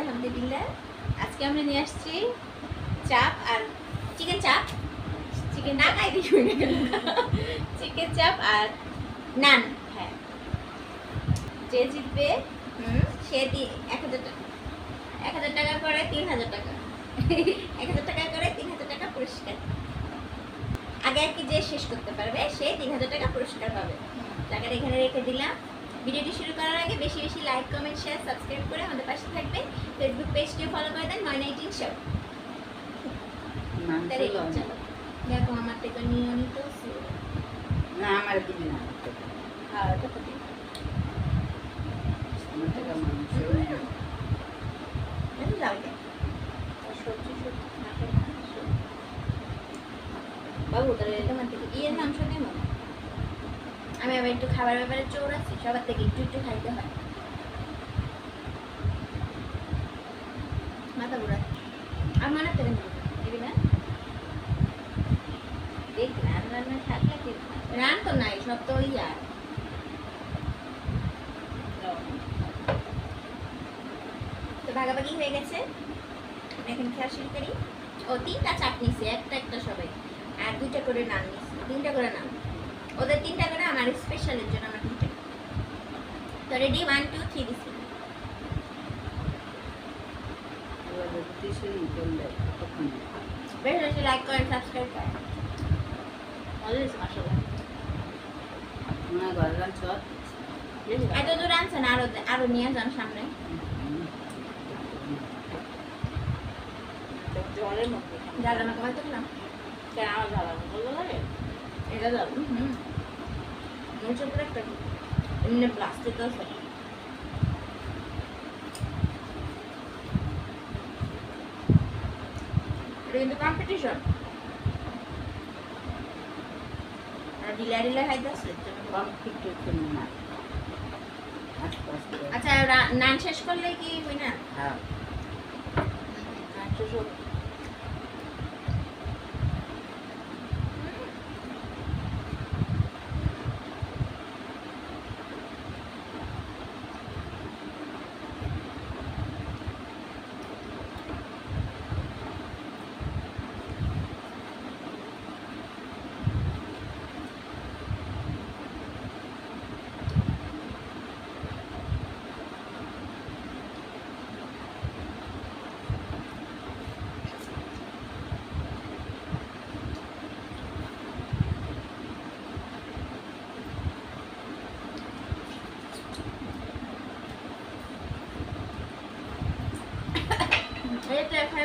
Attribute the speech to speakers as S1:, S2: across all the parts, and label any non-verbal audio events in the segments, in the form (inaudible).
S1: আলহামদুলিল্লাহ। আজকে নিয়ে আসছি চাপ চিকেন চিকেন চিকেন যে জিতবে সে এক হাজার টাকা। এক হাজার টাকা করে তিন হাজার টাকা। এক হাজার টাকা করে তিন হাজার টাকা আগে আর কি যে শেষ করতে পারবে সে তিন হাজার টাকা পুরস্কার পাবে। টাকাটা এখানে রেখে দিলাম। ভিডিওটি শুরু করার আগে বেশি বেশি লাইক কমেন্ট শেয়ার সাবস্ক্রাইব করে আমাদের পাশে থাকবে ফেসবুক পেজটিও ফলো করে দেন নয় নাইনটিন শো দেখো আমার থেকে নিয়মিত
S2: না আমার দিবি না
S1: হ্যাঁ এটা তো ঠিক।
S2: আমার থেকে মাংস
S1: এটা লাগে আর সবজি সবজি না খেলে না, সবজি। বাবু তাহলে তোমার থেকে ইয়ের মাংস নেব আমি আবার একটু খাবার ব্যাপারে চোর আছে? সবার থেকে একটু একটু খাইতে হয়। মাথা ঘুরা আর মনে করে দিবি না? দেখ রান রান্না থাকলে রান তো নাই, সব তো আর তো ভাগাভাগি হয়ে গেছে। এখন খেয়া শুরু করি। ও তিনটা চাট নিছে একটা একটা সবাই। আর দুইটা করে নাম নিছে। তিনটা করে নান ওদের তিনটা আমার স্পেশালের জন্য আমার তিনটা তো রেডি ওয়ান টু থ্রি দিছি বেশ লাইক করেন সাবস্ক্রাইব করেন ভালো হয়েছে মাসাল্লাহ এত দূর আনছেন আরও আরও নিয়ে যান সামনে।
S3: জলের মধ্যে।
S1: যারা আমাকে বলতে দিলাম
S3: কেন আমার জ্বালানো ভালো লাগে? এটা
S1: হুম। মরিচের উপরে একটা এমনি প্লাস্টিক আছে। এটা কিন্তু কম্পিটিশন ডিলা ডিলা খাইতেছে
S2: কম্পিটিশন না।
S1: আচ্ছা নান শেষ করলে কি হই না
S2: হ্যাঁ।
S3: আচ্ছা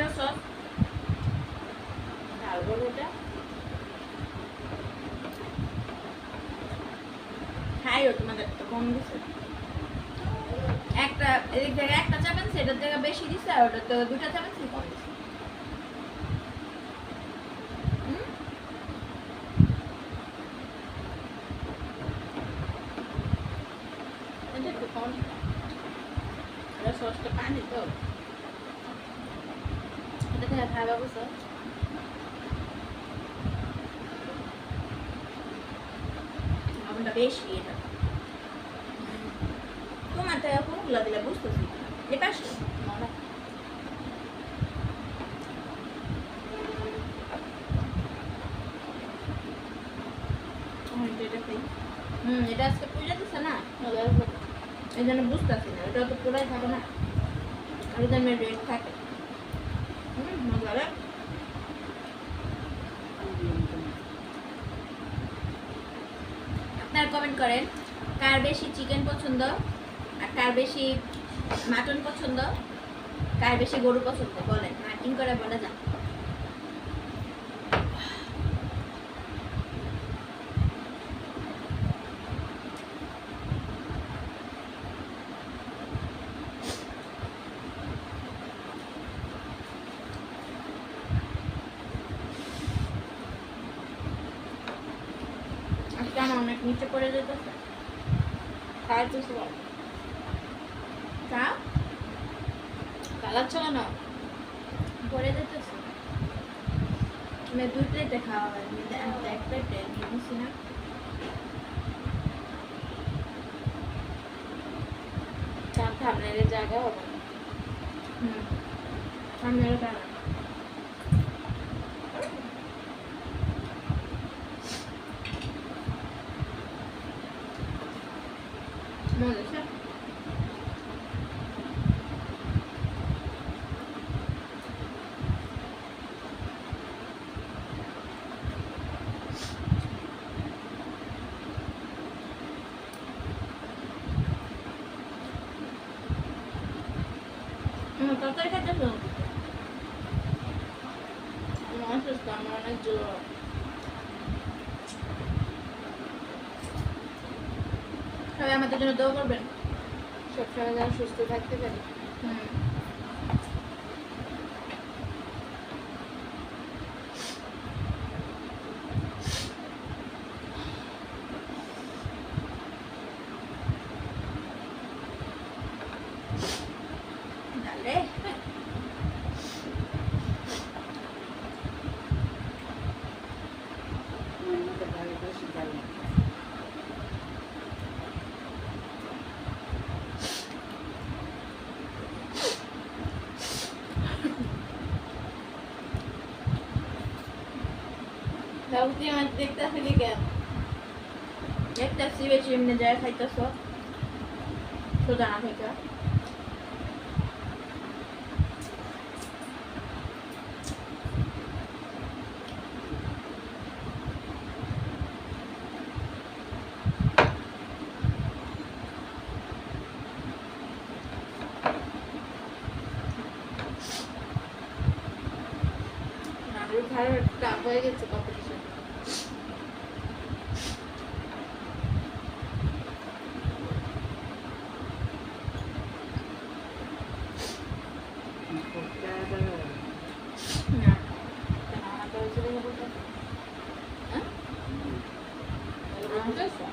S1: খাইও সস
S3: বলে
S1: খাইও তোমাদের তো কম দিছে। একটা, এদিক থেকে একটা চাবেন সেটার জায়গায় বেশি দিছে, আর ওটা তো দুটা চাবেন কম দিছে হুম?
S3: এটা একটু কম এটা সসটা পানি তো
S1: এটা থেকে খাওয়া বুঝছ লবণটা বেশি এটা তোমার থেকে কোনগুলো দিলে বুঝতেছি। এটা হুম এটা আজকে পূজা দিছে না? এই জন্য বুঝতেছি না। এটা তো পুরাই থাকে না। আর এটা রেড থাকে। হুম মজা আপনারা কমেন্ট করেন। কার বেশি চিকেন পছন্দ আর কার বেশি মাটন পছন্দ? কার বেশি গরু পছন্দ? বলেন। মার্কিং করে বলা যান আজকে আমার অনেক নিচে পড়ে যেতেছে
S3: খাই তো সব
S1: চা
S3: কালাচ্ছ না।
S1: পড়ে যেতেছে মানে দুই প্লেটে খাওয়া হয় আমি তো- আমি তো এক প্লেটে নিয়ে নিছি না
S3: চান থামনের জায়গা হবে না
S1: হুম আমি আর খাই না। মজা আছে? হুম, তরকারি খাইতে তো
S3: আমার অসুস্থ আমার অনেক জ্বর
S1: সবাই আমাদের জন্য দোয়া করবেন?
S3: সবসময় যেন সুস্থ থাকতে পারি।
S1: হুম Dale.
S2: আমাদের বাড়ির পাশে যাবে
S3: বাবুকে আমার দেখতে আসলি কেন?
S1: একটা সিবে চিমনে যায় খাইতেছ। সোজা না থেকে।
S3: খারাপ টাপ হয়ে গেছে কম্পিটিশন
S2: করতে হবে
S1: না
S3: আমাকে হয়েছিল বলতে হ্যাঁ আমাকে হয়েছে?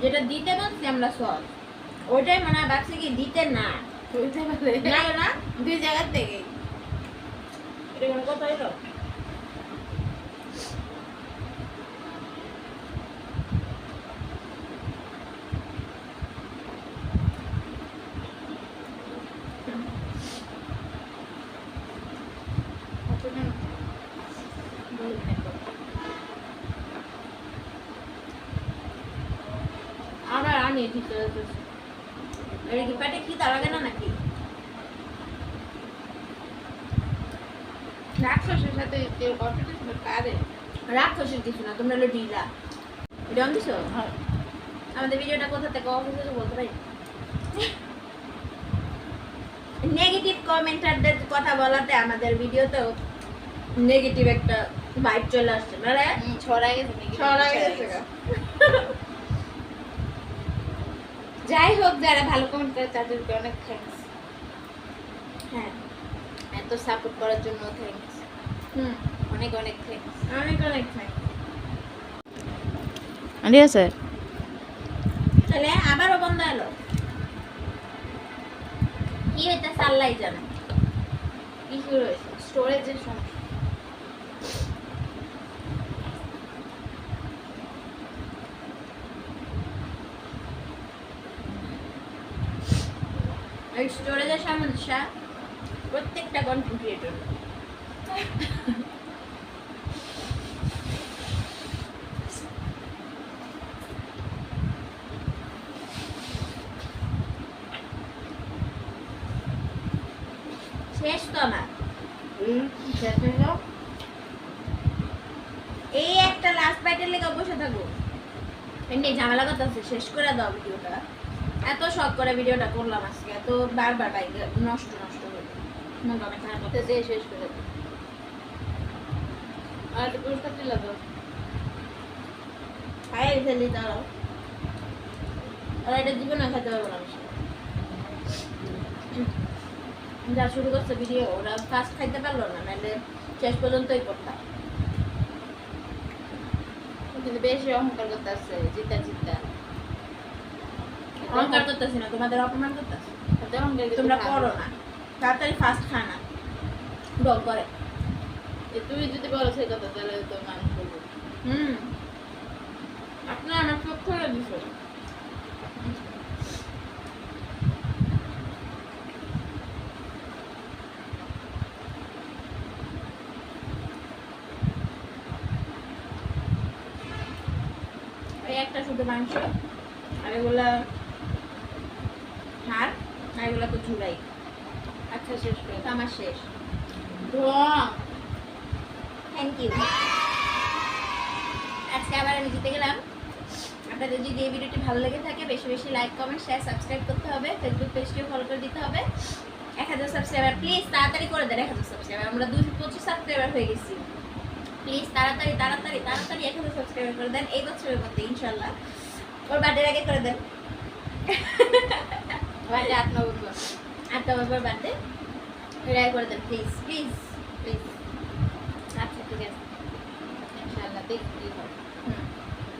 S1: যেটা দিতে পারছি আমরা সব ওইটাই মনে হয় ভাবছি কি দিতে না। না না?
S3: দুই জায়গার থেকে
S1: এটা কোনো কথা হইল আমরা আনি ঠিক আছে এটা কি পেটে লাগে না নাকি?
S3: রাক্ষসের সাথে কারে
S1: রাক্ষসের কিছু না তোমরা হলো ডিলা। এটা দিছো আমাদের ভিডিওটা কোথা থেকে অফিস বলতে পারি? নেগেটিভ কমেন্টারদের কথা বলাতে আমাদের ভিডিওতেও নেগেটিভ একটা ভাইব চলে আসছে। না রে
S3: ছড়াই গেছে
S1: ছড়াই গেছে। (laughs)
S3: যাই হোক যারা ভালো কমেন্ট করে তাদেরকে অনেক থ্যাঙ্কস
S1: হ্যাঁ
S3: এত সাপোর্ট করার জন্য থ্যাঙ্কস
S1: হুম।
S3: অনেক অনেক থ্যাঙ্কস
S1: অনেক অনেক।
S3: ঠিক আছে?
S1: তাহলে আবারও বন্ধ এলো কি হইতেছে? আল্লাহ জানে। কি শুরু হয়েছে?
S3: স্টোরেজের সমস্যা।
S1: স্টোরেজের সমস্যা প্রত্যেকটা কন্টেন্ট ক্রিয়েটর শেষ তো আমার। এই একটা লাস্ট বাইটের লেগে বসে থাকো এমনি ঝামেলা কথা শেষ করে দাও ভিডিওটা এত শখ করে ভিডিওটা করলাম আজকে, এত বারবার বাইক নষ্ট নষ্ট হয়ে মন পাবে খারাপ খেতে পারব না যা শুরু করছে ভিডিও ওরা ফার্স্ট খাইতে পারল না, নাহলে শেষ পর্যন্তই করতাম।
S3: কিন্তু বেশি অহংকার করতে আসছে, জিতা জিতা।
S1: অহংকার করতেছি না তোমাদের অপমান করতেছি। তোমরা করো
S3: না।
S1: তাড়াতাড়ি ফার্স্ট খানা ডল করে
S3: তুই যদি বলো সেই কথা তাহলে তো মানুষ বলব।
S1: হুম।
S3: আপনার আমার চোখ খুলে দিছ
S1: এই একটা শুধু মাংস আর এগুলা এগুলা তো ঝুলাই
S3: আচ্ছা শেষ করে
S1: আমার শেষ। থ্যাংক ইউ আজকে আবার আমি জিতে গেলাম। আপনাদের যদি এই ভিডিওটি ভালো লেগে থাকে বেশি বেশি লাইক কমেন্ট শেয়ার সাবস্ক্রাইব করতে হবে। ফেসবুক পেজটিও ফলো করে দিতে হবে। এক হাজার সাবস্ক্রাইবার প্লিজ তাড়াতাড়ি করে দেন এক হাজার সাবস্ক্রাইবার আমরা দুশো পঁচিশ সাবস্ক্রাইবার হয়ে গেছি। প্লিজ তাড়াতাড়ি তাড়াতাড়ি তাড়াতাড়ি এক হাজার সাবস্ক্রাইবার করে দেন। এই বছরের মধ্যে ইনশাল্লাহ ওর বার্থডের আগে করে দেন। (laughs)
S3: আট নভেম্বর
S1: বার্থডে করে দেন প্লিজ প্লিজ প্লিজ আচ্ছা ঠিক আছে।
S3: ইনশাআল্লাহ দেখি কি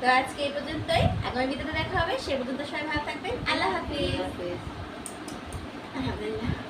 S1: তো আজকে এই পর্যন্তই। আগামী ভিডিওতে দেখা হবে। সে পর্যন্ত সবাই ভালো থাকবেন। আল্লাহ হাফিজ।
S2: হাফেজ।
S1: আলহামদুলিল্লাহ।